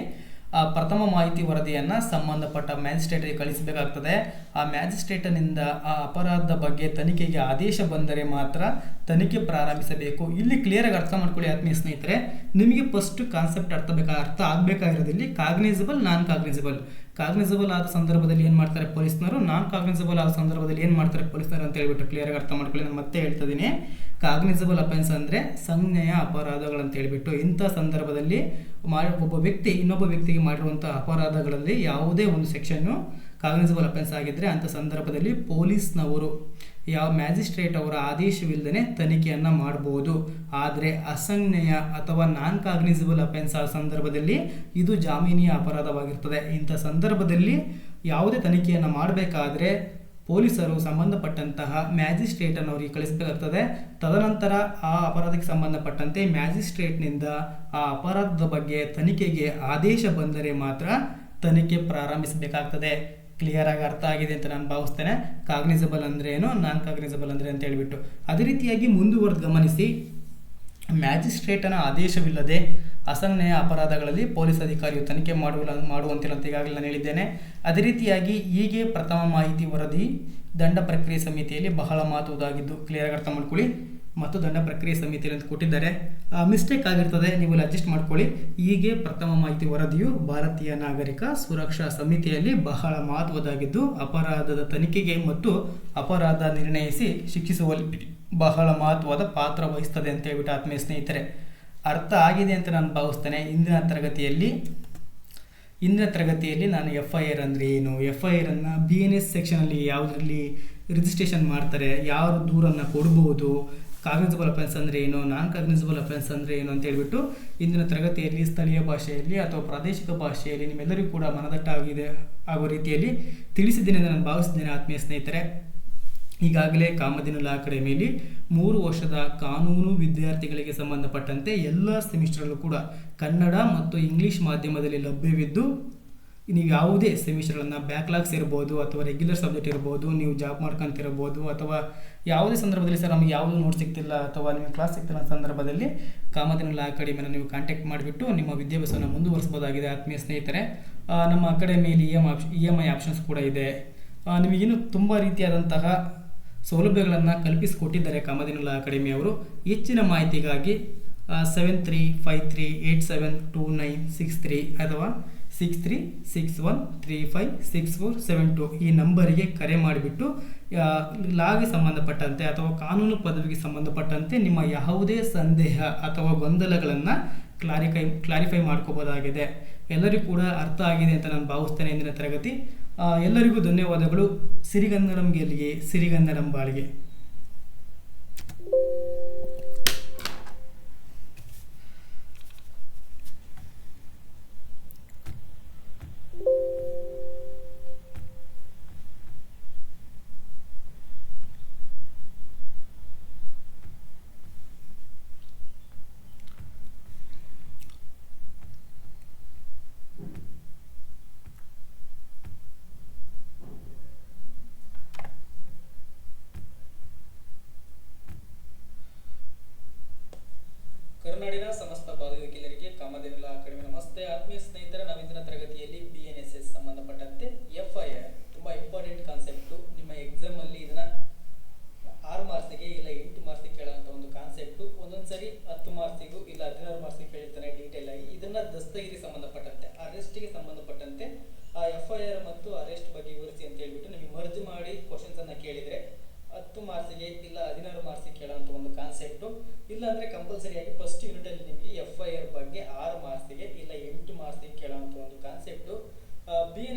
ಪ್ರಥಮ ಮಾಹಿತಿ ವರದಿಯನ್ನು ಸಂಬಂಧಪಟ್ಟ ಮ್ಯಾಜಿಸ್ಟ್ರೇಟ್ಗೆ ಕಳಿಸಬೇಕಾಗ್ತದೆ. ಆ ಮ್ಯಾಜಿಸ್ಟ್ರೇಟನಿಂದ ಆ ಅಪರಾಧದ ಬಗ್ಗೆ ತನಿಖೆಗೆ ಆದೇಶ ಬಂದರೆ ಮಾತ್ರ ತನಿಖೆ ಪ್ರಾರಂಭಿಸಬೇಕು. ಇಲ್ಲಿ ಕ್ಲಿಯರಾಗಿ ಅರ್ಥ ಮಾಡ್ಕೊಳ್ಳಿ ಆತ್ಮೀಯ ಸ್ನೇಹಿತರೆ. ನಿಮಗೆ ಫಸ್ಟ್ ಕಾನ್ಸೆಪ್ಟ್ ಅರ್ಥ ಬೇಕಾ, ಅರ್ಥ ಆಗಬೇಕಾಗಿರೋದಿಲ್ಲಿ ಕಾಗ್ನಿಸಿಬಲ್ ನಾನ್ ಕಾಗ್ನಿಸಿಬಲ್ ಕಾಗ್ನಿಸಬಲ್ ಆದ ಸಂದರ್ಭದಲ್ಲಿ ಏನು ಮಾಡ್ತಾರೆ ಪೊಲೀಸ್ನವರು? ನಾನ್ ಕಾಗ್ನಿಸಬಲ್ ಆದ ಸಂದರ್ಭದಲ್ಲಿ ಏನು ಮಾಡ್ತಾರೆ ಪೊಲೀಸ್ನವರು ಅಂತ ಹೇಳ್ಬಿಟ್ಟು ಕ್ಲಿಯರಾಗಿ ಅರ್ಥ ಮಾಡ್ಕೊಳ್ಳಿ, ನಾನು ಮತ್ತೆ ಹೇಳ್ತಾ ಇದ್ದೀನಿ. ಕಾಗ್ನಿಸಿಬಲ್ ಅಫೆನ್ಸ್ ಅಂದರೆ ಸಂಜ್ಞೆಯ ಅಪರಾಧಗಳಂತ ಹೇಳಿಬಿಟ್ಟು ಇಂಥ ಸಂದರ್ಭದಲ್ಲಿ ಮಾಡಿ ಒಬ್ಬ ವ್ಯಕ್ತಿ ಇನ್ನೊಬ್ಬ ವ್ಯಕ್ತಿಗೆ ಮಾಡಿರುವಂಥ ಅಪರಾಧಗಳಲ್ಲಿ ಯಾವುದೇ ಒಂದು ಸೆಕ್ಷನ್ನು ಕಾಗ್ನಿಸಬಲ್ ಅಫೆನ್ಸ್ ಆಗಿದ್ದರೆ ಅಂಥ ಸಂದರ್ಭದಲ್ಲಿ ಪೊಲೀಸ್ನವರು, ಯಾವ ಮ್ಯಾಜಿಸ್ಟ್ರೇಟ್ ಅವರ ಆದೇಶವಿಲ್ಲದೇ ತನಿಖೆಯನ್ನು ಮಾಡಬಹುದು ಆದರೆ ಅಸಂಜ್ಞೆಯ ಅಥವಾ ನಾನ್ ಕಾಗ್ನಿಸಿಬಲ್ ಅಫೆನ್ಸ್ ಆ ಸಂದರ್ಭದಲ್ಲಿ ಇದು ಜಾಮೀನಿಯ ಅಪರಾಧವಾಗಿರ್ತದೆ. ಇಂಥ ಸಂದರ್ಭದಲ್ಲಿ ಯಾವುದೇ ತನಿಖೆಯನ್ನು ಮಾಡಬೇಕಾದ್ರೆ ಪೊಲೀಸರು ಸಂಬಂಧಪಟ್ಟಂತಹ ಮ್ಯಾಜಿಸ್ಟ್ರೇಟನ್ನು ಅವರಿಗೆ ಕಳಿಸಬೇಕಾಗ್ತದೆ. ತದನಂತರ ಆ ಅಪರಾಧಕ್ಕೆ ಸಂಬಂಧಪಟ್ಟಂತೆ ಮ್ಯಾಜಿಸ್ಟ್ರೇಟ್ನಿಂದ ಆ ಅಪರಾಧದ ಬಗ್ಗೆ ತನಿಖೆಗೆ ಆದೇಶ ಬಂದರೆ ಮಾತ್ರ ತನಿಖೆ ಪ್ರಾರಂಭಿಸಬೇಕಾಗ್ತದೆ. ಕ್ಲಿಯರ್ ಆಗಿ ಅರ್ಥ ಆಗಿದೆ ಅಂತ ನಾನು ಭಾವಿಸ್ತೇನೆ. ಕಾಗ್ನಿಸಬಲ್ ಅಂದ್ರೆ ಏನು? ನಾನ್ ಕಾಗ್ನಿಸಬಲ್ ಅಂದ್ರೆ ಅಂತ ಹೇಳಿಬಿಟ್ಟು. ಅದೇ ರೀತಿಯಾಗಿ ಮುಂದುವರೆದು ಗಮನಿಸಿ, ಮ್ಯಾಜಿಸ್ಟ್ರೇಟನ ಆದೇಶವಿಲ್ಲದೆ ಅಸಂಜ್ಞೆಯ ಅಪರಾಧಗಳಲ್ಲಿ ಪೊಲೀಸ್ ಅಧಿಕಾರಿಯು ತನಿಖೆ ಮಾಡುವ ಮಾಡುವಂತಿಲ್ಲ ಅಂತ ಈಗಾಗಲೇ ನಾನು ಹೇಳಿದ್ದೇನೆ. ಅದೇ ರೀತಿಯಾಗಿ ಹೀಗೆ ಪ್ರಥಮ ಮಾಹಿತಿ ವರದಿ ದಂಡ ಪ್ರಕ್ರಿಯೆ ಸಮಿತಿಯಲ್ಲಿ ಬಹಳ ಮಹತ್ವದಾಗಿದ್ದು ಕ್ಲಿಯರ್ ಅರ್ಥ ಮಾಡ್ಕೊಳ್ಳಿ. ಮತ್ತು ದಂಡ ಪ್ರಕ್ರಿಯೆ ಸಮಿತಿಯಲ್ಲಿ ಅಂತ ಕೊಟ್ಟಿದ್ದಾರೆ. ಮಿಸ್ಟೇಕ್ ಆಗಿರ್ತದೆ, ನೀವು ಅಡ್ಜಸ್ಟ್ ಮಾಡ್ಕೊಳ್ಳಿ. ಹೀಗೆ ಪ್ರಥಮ ಮಾಹಿತಿ ವರದಿಯು ಭಾರತೀಯ ನಾಗರಿಕ ಸುರಕ್ಷಾ ಸಮಿತಿಯಲ್ಲಿ ಬಹಳ ಮಹತ್ವದಾಗಿದ್ದು ಅಪರಾಧದ ತನಿಖೆಗೆ ಮತ್ತು ಅಪರಾಧ ನಿರ್ಣಯಿಸಿ ಶಿಕ್ಷಿಸುವಲ್ಲಿ ಬಹಳ ಮಹತ್ವದ ಪಾತ್ರ ವಹಿಸ್ತದೆ ಅಂತ ಹೇಳ್ಬಿಟ್ಟು ಆತ್ಮೀಯ ಸ್ನೇಹಿತರೆ. ಅರ್ಥ ಆಗಿದೆ ಅಂತ ನಾನು ಭಾವಿಸ್ತೇನೆ. ಇಂದಿನ ತರಗತಿಯಲ್ಲಿ ಇಂದಿನ ತರಗತಿಯಲ್ಲಿ ನಾನು ಎಫ್ ಐ ಆರ್ ಅಂದರೆ ಏನು? ಎಫ್ ಐ ಆರನ್ನು ಬಿ ಎನ್ ಎಸ್ ಸೆಕ್ಷನಲ್ಲಿ ಯಾವುದರಲ್ಲಿ ರಿಜಿಸ್ಟ್ರೇಷನ್ ಮಾಡ್ತಾರೆ, ಯಾರು ದೂರನ್ನು ಕೊಡ್ಬೋದು ಕಾಗ್ನಿಸಬಲ್ ಅಫೆನ್ಸ್ ಅಂದರೆ ಏನು ನಾನ್ ಕಾಗ್ನಿಸಬಲ್ ಅಫೆನ್ಸ್ ಅಂದರೆ ಏನು ಅಂತ ಹೇಳ್ಬಿಟ್ಟು ಇಂದಿನ ತರಗತಿಯಲ್ಲಿ, ಸ್ಥಳೀಯ ಭಾಷೆಯಲ್ಲಿ ಅಥವಾ ಪ್ರಾದೇಶಿಕ ಭಾಷೆಯಲ್ಲಿ ನಿಮ್ಮೆಲ್ಲರಿಗೂ ಕೂಡ ಮನದಟ್ಟಾಗಿದೆ ಆಗೋ ರೀತಿಯಲ್ಲಿ ತಿಳಿಸಿದ್ದೇನೆ ನಾನು ಭಾವಿಸಿದ್ದೇನೆ ಆತ್ಮೀಯ ಸ್ನೇಹಿತರೆ. ಈಗಾಗಲೇ ಕಾಮಧೇನು ಲಾ ಅಕಾಡೆಮಿಯಲ್ಲಿ ಮೂರು ವರ್ಷದ ಕಾನೂನು ವಿದ್ಯಾರ್ಥಿಗಳಿಗೆ ಸಂಬಂಧಪಟ್ಟಂತೆ ಎಲ್ಲ ಸೆಮಿಸ್ಟರ್ಗಳು ಕೂಡ ಕನ್ನಡ ಮತ್ತು ಇಂಗ್ಲೀಷ್ ಮಾಧ್ಯಮದಲ್ಲಿ ಲಭ್ಯವಿದ್ದು ನೀವು ಯಾವುದೇ ಸೆಮಿಸ್ಟರ್ಗಳನ್ನು ಬ್ಯಾಕ್ಲಾಗ್ಸ್ ಇರ್ಬೋದು ಅಥವಾ ರೆಗ್ಯುಲರ್ ಸಬ್ಜೆಕ್ಟ್ ಇರ್ಬೋದು, ನೀವು ಜಾಬ್ ಮಾಡ್ಕೊಂತಿರ್ಬೋದು ಅಥವಾ ಯಾವುದೇ ಸಂದರ್ಭದಲ್ಲಿ ಸರ್ ನಮಗೆ ಯಾವುದು ನೋಟ್ ಸಿಗ್ತಿಲ್ಲ ಅಥವಾ ನಿಮಗೆ ಕ್ಲಾಸ್ ಸಿಗ್ತಿಲ್ಲ ಸಂದರ್ಭದಲ್ಲಿ ಕಾಮಧೇನು ಲಾ ಅಕಾಡೆಮಿಯನ್ನು ನೀವು ಕಾಂಟ್ಯಾಕ್ಟ್ ಮಾಡಿಬಿಟ್ಟು ನಿಮ್ಮ ವಿದ್ಯಾಭ್ಯಾಸವನ್ನು ಮುಂದುವರಿಸಬಹುದಾಗಿದೆ ಆತ್ಮೀಯ ಸ್ನೇಹಿತರೆ. ನಮ್ಮ ಅಕಾಡೆಮಿಯಲ್ಲಿ ಇ ಎಂ ಆಪ್ಷ ಇ ಎಂ ಐ ಆಪ್ಷನ್ಸ್ ಕೂಡ ಇದೆ. ನಿಮಗೇನು ನಿಮಗಿನ್ನೂ ತುಂಬ ರೀತಿಯಾದಂತಹ ಸೌಲಭ್ಯಗಳನ್ನು ಕಲ್ಪಿಸಿಕೊಟ್ಟಿದ್ದಾರೆ ಅಕಾಡೆಮಿ ಅವರು. ಹೆಚ್ಚಿನ ಮಾಹಿತಿಗಾಗಿ seven three five three eight seven two nine six three ಅಥವಾ six three six one three five six four seven two ಈ ನಂಬರಿಗೆ ಕರೆ ಮಾಡಿಬಿಟ್ಟು ಲಾಗೆ ಸಂಬಂಧಪಟ್ಟಂತೆ ಅಥವಾ ಕಾನೂನು ಪದವಿಗೆ ಸಂಬಂಧಪಟ್ಟಂತೆ ನಿಮ್ಮ ಯಾವುದೇ ಸಂದೇಹ ಅಥವಾ ಗೊಂದಲಗಳನ್ನು ಕ್ಲಾರಿಫೈ ಕ್ಲಾರಿಫೈ ಮಾಡ್ಕೋಬೋದಾಗಿದೆ. ಎಲ್ಲರಿಗೂ ಕೂಡ ಅರ್ಥ ಆಗಿದೆ ಅಂತ ನಾನು ಭಾವಿಸ್ತೇನೆ ಇಂದಿನ ತರಗತಿ. ಎಲ್ಲರಿಗೂ ಧನ್ಯವಾದಗಳು. ಸಿರಿಗನ್ನಡಂ ಗೆಲ್ಲಿಗೆ ಸಿರಿಗನ್ನಡಂ ಬಾಳಿಗೆ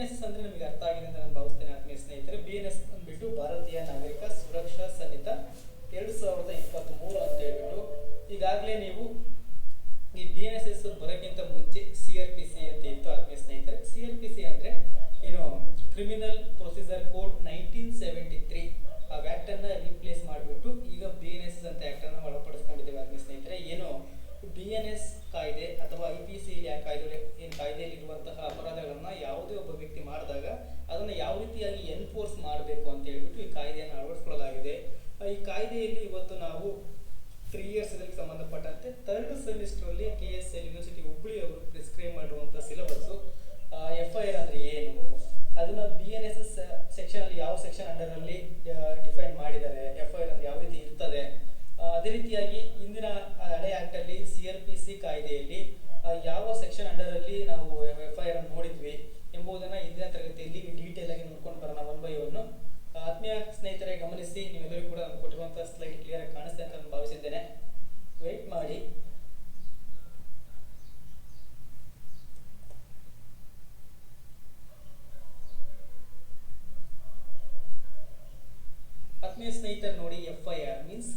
ಎಸ್ ಅಂದ್ರೆ ನಿಮಗೆ ಅರ್ಥ ಆಗಿದೆ ಅಂತ ನಾನು ಭಾವಿಸ್ತೇನೆ ಆತ್ಮೀಯ ಸ್ನೇಹಿತರೆ. ಬಿ ಎನ್ ಎಸ್ ಅಂದ್ಬಿಟ್ಟು ಭಾರತೀಯ ನಾಗರಿಕ ಸುರಕ್ಷಾ ಸಹಿತ ಎರಡು ಸಾವಿರದ ಇಪ್ಪತ್ತ್ಮೂರು ಅಂತ ಹೇಳ್ಬಿಟ್ಟು ಈಗಾಗಲೇ ನೀವು ಈ ಬಿ ಎನ್ ಎಸ್ ಎಸ್ ಬರೋಕ್ಕಿಂತ ಮುಂಚೆ ಸಿ ಆರ್ ಪಿ ಸಿ ಅಂತ ಇತ್ತು ಆತ್ಮೀಯ ಸ್ನೇಹಿತರೆ. ಸಿ ಆರ್ ಪಿ ಸಿ ಅಂದರೆ ಏನು criminal procedure code nineteen seventy three ಆ ಆ್ಯಕ್ಟನ್ನು ರೀಪ್ಲೇಸ್ ಮಾಡಿಬಿಟ್ಟು ಈಗ ಬಿ ಎನ್ ಎಸ್ ಅಂತ ಆ್ಯಕ್ಟನ್ನು ಒಳಪಡಿಸ್ಕೊಂಡಿದ್ದೇವೆ ಆತ್ಮೀಯ ಸ್ನೇಹಿತರೆ. ಏನು ಬಿ ಎನ್ ಎಸ್ ಕಾಯ್ದೆ ಅಥವಾ ಐ ಪಿ ಸಿ ಕಾಯ್ದೆ ಏನು ಕಾಯ್ದೆಯಲ್ಲಿರುವಂತಹ ಅಪರಾಧಗಳನ್ನು ಯಾವುದೇ ಒಬ್ಬ ವ್ಯಕ್ತಿ ಮಾಡಿದಾಗ ಅದನ್ನು ಯಾವ ರೀತಿಯಾಗಿ ಎನ್ಫೋರ್ಸ್ ಮಾಡಬೇಕು ಅಂತ ಹೇಳ್ಬಿಟ್ಟು ಈ ಕಾಯ್ದೆಯನ್ನು ಅಳವಡಿಸ್ಕೊಳ್ಳಲಾಗಿದೆ. ಈ ಕಾಯ್ದೆಯಲ್ಲಿ ಇವತ್ತು ನಾವು ತ್ರೀ ಇಯರ್ಸ್ ಇದಕ್ಕೆ ಸಂಬಂಧಪಟ್ಟಂತೆ third ಸೆಮಿಸ್ಟ್ರಲ್ಲಿ K S L university Hubli ಅವರು ಪ್ರಿಸ್ಕ್ರೈಬ್ ಮಾಡಿರುವಂಥ ಸಿಲೆಬಸ್ಸು ಎಫ್ ಐ ಆರ್ ಅಂದರೆ ಏನು? ಅದನ್ನು ಬಿ ಎನ್ ಎಸ್ ಎಸ್ ಸೆಕ್ಷನಲ್ಲಿ ಯಾವ ಸೆಕ್ಷನ್ ಅಂಡರಲ್ಲಿ ಡಿಫೈನ್ ಮಾಡಿದ್ದಾರೆ? ಎಫ್ ಐ ಆರ್ ಅಂದರೆ ಯಾವ ರೀತಿ ಇರ್ತದೆ? ಅದೇ ರೀತಿಯಾಗಿ ಇಂದಿನ ಹಳೆ ಆಕ್ಟ್ ಅಲ್ಲಿ ಸಿ ಆರ್ ಪಿ ಸಿ ಕಾಯ್ದೆಯಲ್ಲಿ ಯಾವ ಸೆಕ್ಷನ್ ಅಂಡರ್ ಅಲ್ಲಿ ನಾವು ಎಫ್ ಐ ಆರ್ ಅನ್ನು ನೋಡಿದ್ವಿ ಎಂಬುದನ್ನು ಇಂದಿನ ತರಗತಿಯಲ್ಲಿ ಡೀಟೇಲ್ ಆಗಿ ನೋಡ್ಕೊಂಡು ಬರೋಣ ಒನ್ ಬೈ ಒನ್ ಆತ್ಮೀಯ ಸ್ನೇಹಿತರೆ, ಗಮನಿಸಿ ನೀವೆಲ್ಲರೂ ಕೂಡ ಕೊಟ್ಟಿರುವಂತಹ ಸ್ಲೈಡ್ ಕ್ಲಿಯರ್ ಆಗಿ ಕಾಣಿಸ್ತೆ ಅಂತ ನಾನು ಭಾವಿಸಿದ್ದೇನೆ. ವೆಯ್ಟ್ ಮಾಡಿ. ಆತ್ಮೀಯ ಸ್ನೇಹಿತರು ನೋಡಿ F I R means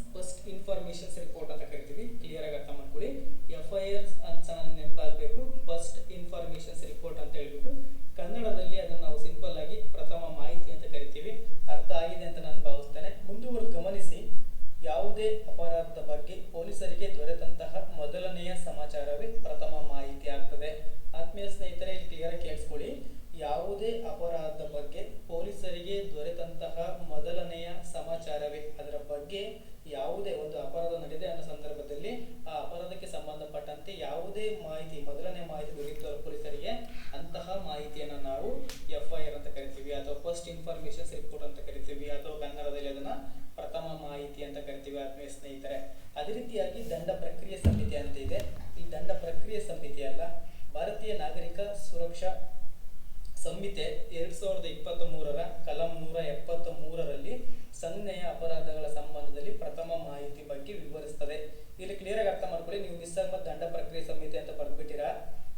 informations report ಅಂತ ಕರಿತೀವಿ. ಕ್ಲಿಯರ್ ಆಗಿ ಅರ್ಥ ಮಾಡ್ಕೊಳ್ಳಿ. ಎಫ್ ಐ ಆರ್ ಅಂತ ಚೆನ್ನಾಗಿ ನೆನಪಾಗಬೇಕು ಫಸ್ಟ್ ಇನ್ಫಾರ್ಮೇಶನ್ಸ್ ರಿಪೋರ್ಟ್ ಅಂತ ಹೇಳ್ಬಿಟ್ಟು ಕನ್ನಡದಲ್ಲಿ ಅದನ್ನು ನಾವು ಸಿಂಪಲ್ ಆಗಿ ಪ್ರಥಮ ಮಾಹಿತಿ ಅಂತ ಕರಿತೀವಿ ಅರ್ಥ ಆಗಿದೆ ಅಂತ ನಾನು ಭಾವಿಸ್ತೇನೆ ಮುಂದುವರೆದು ಗಮನಿಸಿ ಯಾವುದೇ ಅಪರಾಧದ ಬಗ್ಗೆ ಪೊಲೀಸರಿಗೆ ದೊರೆತಂತಹ ಮೊದಲನೆಯ ಸಮಾಚಾರವೇ ಪ್ರಥಮ ಮಾಹಿತಿ ಆಗ್ತದೆ ಆತ್ಮೀಯ ಸ್ನೇಹಿತರೆ ಇಲ್ಲಿ ಕ್ಲಿಯರ್ ಆಗಿ ಕೇಳಿಸ್ಕೊಳ್ಳಿ ಯಾವುದೇ ಅಪರಾಧದ ಬಗ್ಗೆ ಪೊಲೀಸರಿಗೆ ದೊರೆತಂತಹ ಮೊದಲನೆಯ ಸಮಾಚಾರವೇ ಅದರ ಬಗ್ಗೆ ಯಾವುದೇ ಒಂದು ಅಪರಾಧ ನಡೆದಿದೆ ಅನ್ನೋ ಸಂದರ್ಭದಲ್ಲಿ ಆ ಅಪರಾಧಕ್ಕೆ ಸಂಬಂಧಪಟ್ಟಂತೆ ಯಾವುದೇ ಮಾಹಿತಿ ಮೊದಲನೇ ಮಾಹಿತಿ ದೊರೆಯುತ್ತೋ ಪೊಲೀಸರಿಗೆ ಅಂತಹ ಮಾಹಿತಿಯನ್ನು ನಾವು ಎಫ್ ಐ ಆರ್ ಅಂತ ಕರಿತೀವಿ ಅಥವಾ ಇನ್ಫಾರ್ಮೇಶನ್ಸ್ ರಿಪೋರ್ಟ್ ಅಂತ ಕರಿತೀವಿ. ಅಥವಾ ಕನ್ನಡದಲ್ಲಿ ಅದನ್ನ ಪ್ರಥಮ ಮಾಹಿತಿ ಅಂತ ಕರಿತೀವಿ ಆತ್ಮೀಯ ಸ್ನೇಹಿತರೆ. ಅದೇ ರೀತಿಯಾಗಿ ದಂಡ ಪ್ರಕ್ರಿಯೆ ಸಮಿತಿ ಅಂತ ಇದೆ ಈ ದಂಡ ಪ್ರಕ್ರಿಯೆ ಸಮಿತಿ ಅಲ್ಲ ಭಾರತೀಯ ನಾಗರಿಕ ಸುರಕ್ಷಾ ಸಂಹಿತೆ ಎರಡ್ ಸಾವಿರದ ಇಪ್ಪತ್ತ್ ಮೂರರ ಕಲಂ ನೂರ ಎಪ್ಪತ್ತ ಮೂರರಲ್ಲಿ ಸಂಜ್ಞೆಯ ಅಪರಾಧಗಳ ಸಂಬಂಧದಲ್ಲಿ ಪ್ರಥಮ ಮಾಹಿತಿ ಬಗ್ಗೆ ವಿವರಿಸ್ತದೆ ಇಲ್ಲಿ ಕ್ಲಿಯರ್ ಆಗಿ ಅರ್ಥ ಮಾಡ್ಕೊಳ್ಳಿ ನೀವು ಮಿಸ್ ಆಗ ದಂಡ ಪ್ರಕ್ರಿಯೆ ಸಂಹಿತೆ ಅಂತ ಬರ್ದ್ಬಿಟ್ಟಿರಾ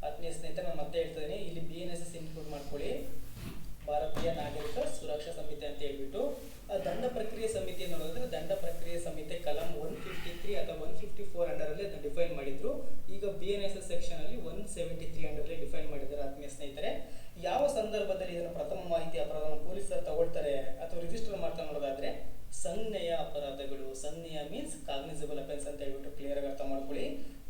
ಆತ್ಮೀಯ ಸ್ನೇಹಿತರೆ ನಾನು ಮತ್ತೆ ಹೇಳ್ತಾ ಇದೀನಿ ಇಲ್ಲಿ B N S S include ಮಾಡ್ಕೊಳ್ಳಿ ಭಾರತೀಯ ನಾಗರಿಕ ಸುರಕ್ಷಾ ಸಮಿತಿ ಅಂತ ಹೇಳ್ಬಿಟ್ಟು ಆ ದಂಡ ಪ್ರಕ್ರಿಯೆ ಸಮಿತಿ ನೋಡಿದ್ರೆ ದಂಡ ಪ್ರಕ್ರಿಯೆ ಸಮಿತಿ ಕಲಂ ಒನ್ ಫಿಫ್ಟಿ ತ್ರೀ ಅಥವಾ ಒನ್ ಫಿಫ್ಟಿ ಫೋರ್ ಅಂಡರಲ್ಲಿ ಅದನ್ನು ಡಿಫೈನ್ ಮಾಡಿದ್ರು ಈಗ B N S S section ಅಲ್ಲಿ ಒನ್ ಸೆವೆಂಟಿ ತ್ರೀ ಅಂಡರ್ಲಿ ಡಿಫೈನ್ ಮಾಡಿದ್ದಾರೆ ಆತ್ಮೀಯ ಸ್ನೇಹಿತರೆ ಯಾವ ಸಂದರ್ಭದಲ್ಲಿ ಇದನ್ನು ಪ್ರಥಮ ಮಾಹಿತಿ ಅಪರಾಧವನ್ನು ಪೊಲೀಸರು ತಗೊಳ್ತಾರೆ ಅಥವಾ ರಿಜಿಸ್ಟರ್ ಮಾಡ್ತಾ ನೋಡೋದಾದ್ರೆ ಸಂಜ್ಞೆಯ ಅಪರಾಧಗಳು ಸಂಜ್ಞೆಯ ಮೀನ್ಸ್ ಕಾಗ್ನಿಸಬಲ್ ಅಫೆನ್ಸ್ ಅಂತ ಹೇಳ್ಬಿಟ್ಟು ಕ್ಲಿಯರ್ ಆಗಿ ಅರ್ಥ ಮಾಡ್ಕೊಳ್ಳಿ.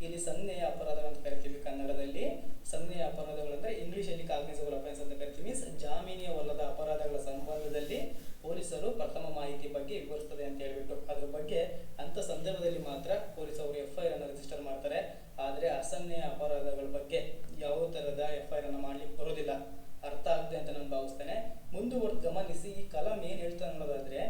ಇಲ್ಲಿ ಸಂಜ್ಞೆಯ ಅಪರಾಧ ಅಂತ ಕರಿತೀವಿ ಕನ್ನಡದಲ್ಲಿ. ಸಂಜ್ಞೆಯ ಅಪರಾಧಗಳು ಅಂದ್ರೆ ಇಂಗ್ಲಿಷಲ್ಲಿ ಕಾಗ್ನಿಸಬಲ್ ಅಫೆನ್ಸ್ ಅಂತ ಕರಿತೀವಿ ಮೀನ್ಸ್ ಜಾಮೀನಿಯವಲ್ಲದ ಅಪರಾಧಗಳ ಸಂಬಂಧದಲ್ಲಿ ಪೊಲೀಸರು ಪ್ರಥಮ ಮಾಹಿತಿ ಬಗ್ಗೆ ವಿವರಿಸ್ತದೆ ಅಂತ ಹೇಳ್ಬಿಟ್ಟು, ಅದ್ರ ಬಗ್ಗೆ ಅಂತ ಸಂದರ್ಭದಲ್ಲಿ ಮಾತ್ರ ಪೊಲೀಸ್ ಅವರು ಎಫ್ ಐ ಅನ್ನು ರಿಜಿಸ್ಟರ್ ಮಾಡ್ತಾರೆ. ಆದರೆ ಅಸಂಜ್ಞೆಯ ಅಪರಾಧಗಳ ಬಗ್ಗೆ ಯಾವ ತರಹದ ಎಫ್ ಐ ಆರ್ ಅನ್ನು ಮಾಡ್ಲಿಕ್ಕೆ ಬರೋದಿಲ್ಲ. ಅರ್ಥ ಆಗುತ್ತೆ ಅಂತ ನಾನು ಭಾವಿಸ್ತೇನೆ. ಮುಂದುವರೆದು ಗಮನಿಸಿ ಈ ಕಲಂ ಏನು ಹೇಳ್ತಾ ಅನ್ನೋದಾದ್ರೆ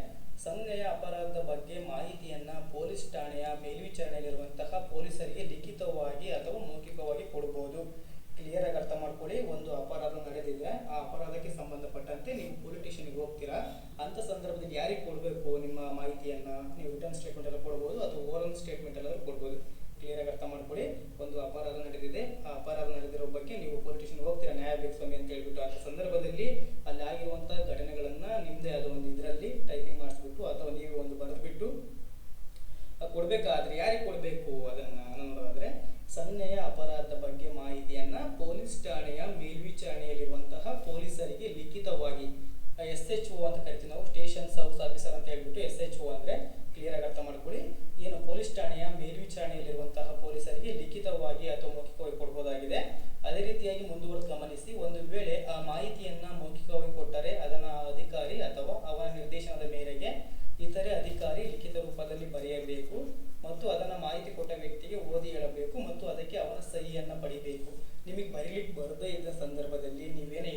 ಸಂಘಯ ಅಪರಾಧದ ಬಗ್ಗೆ ಮಾಹಿತಿಯನ್ನ ಪೊಲೀಸ್ ಠಾಣೆಯ ಮೇಲ್ವಿಚಾರಣೆಯಲ್ಲಿರುವಂತಹ ಪೊಲೀಸರಿಗೆ ಲಿಖಿತವಾಗಿ ಅಥವಾ ಮೌಖಿಕವಾಗಿ ಕೊಡಬಹುದು ಕ್ಲಿಯರ್ ಆಗಿ ಅರ್ಥ ಮಾಡ್ಕೊಳ್ಳಿ, ಒಂದು ಅಪರಾಧ ನಡೆದಿದೆ. ಆ ಅಪರಾಧಕ್ಕೆ ಸಂಬಂಧಪಟ್ಟಂತೆ ನೀವು ಪೊಲೀಸ್ ಸ್ಟೇಷನ್ಗೆ ಹೋಗ್ತೀರಾ? ಅಂತ ಸಂದರ್ಭದಲ್ಲಿ ಯಾರಿಗೆ ಕೊಡಬೇಕು ನಿಮ್ಮ ಮಾಹಿತಿಯನ್ನ? ನೀವು ರಿಟರ್ನ್ ಸ್ಟೇಟ್ಮೆಂಟ್ ಎಲ್ಲ ಕೊಡ್ಬೋದು ಅಥವಾ ಓರಲ್ ಸ್ಟೇಟ್ಮೆಂಟ್ ಎಲ್ಲ ಕೊಡ್ಬೋದು ಕ್ಲಿಯರ್ ಆಗಿ ಅರ್ಥ ಮಾಡ್ಕೊಳ್ಳಿ ಒಂದು ಅಪರಾಧ ನಡೆದಿದೆ ಆ ಅಪರಾಧ ನಡೆದಿರೋ ಬಗ್ಗೆ ನೀವು ಪೊಲೀಸ್ ಸ್ಟೇಷನ್ ಹೋಗ್ತೀರಾ ನ್ಯಾಯ ಬೇಕು ಸ್ವಾಮಿ ಅಂತ ಹೇಳ್ಬಿಟ್ಟು ಅಂತ ಸಂದರ್ಭದಲ್ಲಿ ಅಲ್ಲಿ ಆಗಿರುವಂತಹ ಘಟನೆಗಳನ್ನ ನಿಮ್ದೇ ಆದ ಒಂದು ಇದರಲ್ಲಿ ಟೈಪಿಂಗ್ ಮಾಡಿಸ್ಬಿಟ್ಟು ಅಥವಾ ನೀವು ಒಂದು ಬರೆದ್ಬಿಟ್ಟು ಆ ಕೊಡ್ಬೇಕಾದ್ರೆ ಯಾರಿಗೆ ಕೊಡಬೇಕು ಅದನ್ನ ಅನ್ನೋದಾದ್ರೆ ಸಂಜ್ಞೆಯ ಅಪರಾಧದ ಬಗ್ಗೆ ಮಾಹಿತಿಯನ್ನ ಪೊಲೀಸ್ ಠಾಣೆಯ ಮೇಲ್ವಿಚಾರಣೆಯಲ್ಲಿರುವಂತಹ ಪೊಲೀಸರಿಗೆ ಲಿಖಿತವಾಗಿ ಎಸ್ ಎಚ್ ಒ ಅಂತ ಕರಿತೀವಿ ನಾವು station house officer S H O ಅಂದ್ರೆ ಕ್ಲಿಯರ್ ಆಗಿ ಅರ್ಥ ಮಾಡ್ಕೊಳ್ಳಿ. ಏನು ಪೊಲೀಸ್ ಠಾಣೆಯ ಮೇಲ್ವಿಚಾರಣೆಯಲ್ಲಿರುವಂತಹ ಪೊಲೀಸರಿಗೆ ಲಿಖಿತವಾಗಿ ಅಥವಾ ಮೌಖಿಕವಾಗಿ ಕೊಡ್ಬೋದಾಗಿದೆ. ಅದೇ ರೀತಿಯಾಗಿ ಮುಂದುವರೆದು ಗಮನಿಸಿ, ಒಂದು ವೇಳೆ ಆ ಮಾಹಿತಿಯನ್ನು ಮೌಖಿಕವಾಗಿ ಕೊಟ್ಟರೆ ಅದನ್ನ ಅಧಿಕಾರಿ ಅಥವಾ ಅವರ ನಿರ್ದೇಶನದ ಮೇರೆಗೆ ಇತರೆ ಅಧಿಕಾರಿ ಲಿಖಿತ ರೂಪದಲ್ಲಿ ಬರೆಯಬೇಕು ಮತ್ತು ಅದನ್ನು ಮಾಹಿತಿ ಕೊಟ್ಟ ವ್ಯಕ್ತಿಗೆ ಓದಿ ಹೇಳಬೇಕು ಮತ್ತು ಅದಕ್ಕೆ ಅವನ ಸಹಿಯನ್ನು ಪಡಿಬೇಕು. ನಿಮಗೆ ಬರೀಲಿಕ್ಕೆ ಬರದೇ ಇದ್ದ ಸಂದರ್ಭದಲ್ಲಿ ನೀವೇನೇ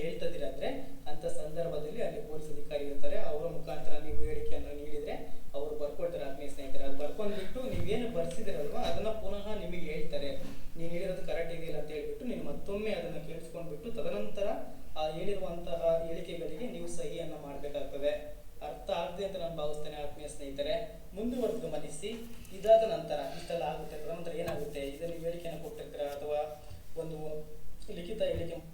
ಅಂದರೆ ಅಂತ ಸಂದರ್ಭದಲ್ಲಿ ಅಲ್ಲಿ ಪೊಲೀಸ್ ಅಧಿಕಾರಿ ಇರ್ತಾರೆ. ಅವರ ಮುಖಾಂತರ ನೀವು ಹೇಳಿಕೆಯನ್ನು ನೀಡಿದರೆ ಅವರು ಬರ್ಕೊಳ್ತಾರೆ ಆತ್ಮೀಯ ಸ್ನೇಹಿತರೆ. ಅದು ಬರ್ಕೊಂಡ್ಬಿಟ್ಟು ನೀವೇನು ಬರ್ಸಿದಿರಲ್ವಾ ಅದನ್ನು ಪುನಃ ನಿಮಗೆ ಹೇಳ್ತಾರೆ. ನೀನು ಹೇಳಿರೋದು ಕರೆಕ್ಟ್ ಇದೆಯಲ್ಲ ಅಂತ ಹೇಳಿಬಿಟ್ಟು ನೀನು ಮತ್ತೊಮ್ಮೆ ಅದನ್ನು ಕೇಳಿಸ್ಕೊಂಡ್ಬಿಟ್ಟು ತದನಂತರ ಆ ಹೇಳಿರುವಂತಹ ಹೇಳಿಕೆಗಳಿಗೆ ನೀವು ಸಹಿಯನ್ನು ಮಾಡಬೇಕಾಗ್ತದೆ. ಆಗಿದೆ ಅಂತ ನಾನು ಭಾವಿಸ್ತೇನೆ ಆತ್ಮೀಯ ಸ್ನೇಹಿತರೆ, ಮುಂದುವರೆದು ಗಮನಿಸಿ, ಇದಾದ ನಂತರ ಇಷ್ಟೆಲ್ಲ ಆಗುತ್ತೆ. ನಂತರ ಏನಾಗುತ್ತೆ? ಇದನ್ನು ಹೇಳಿಕೆಯನ್ನು ಕೊಟ್ಟಿರ್ತೀರಾ? ಅಥವಾ ಒಂದು ಲಿಖಿತ ಹೇಳಿಕೆ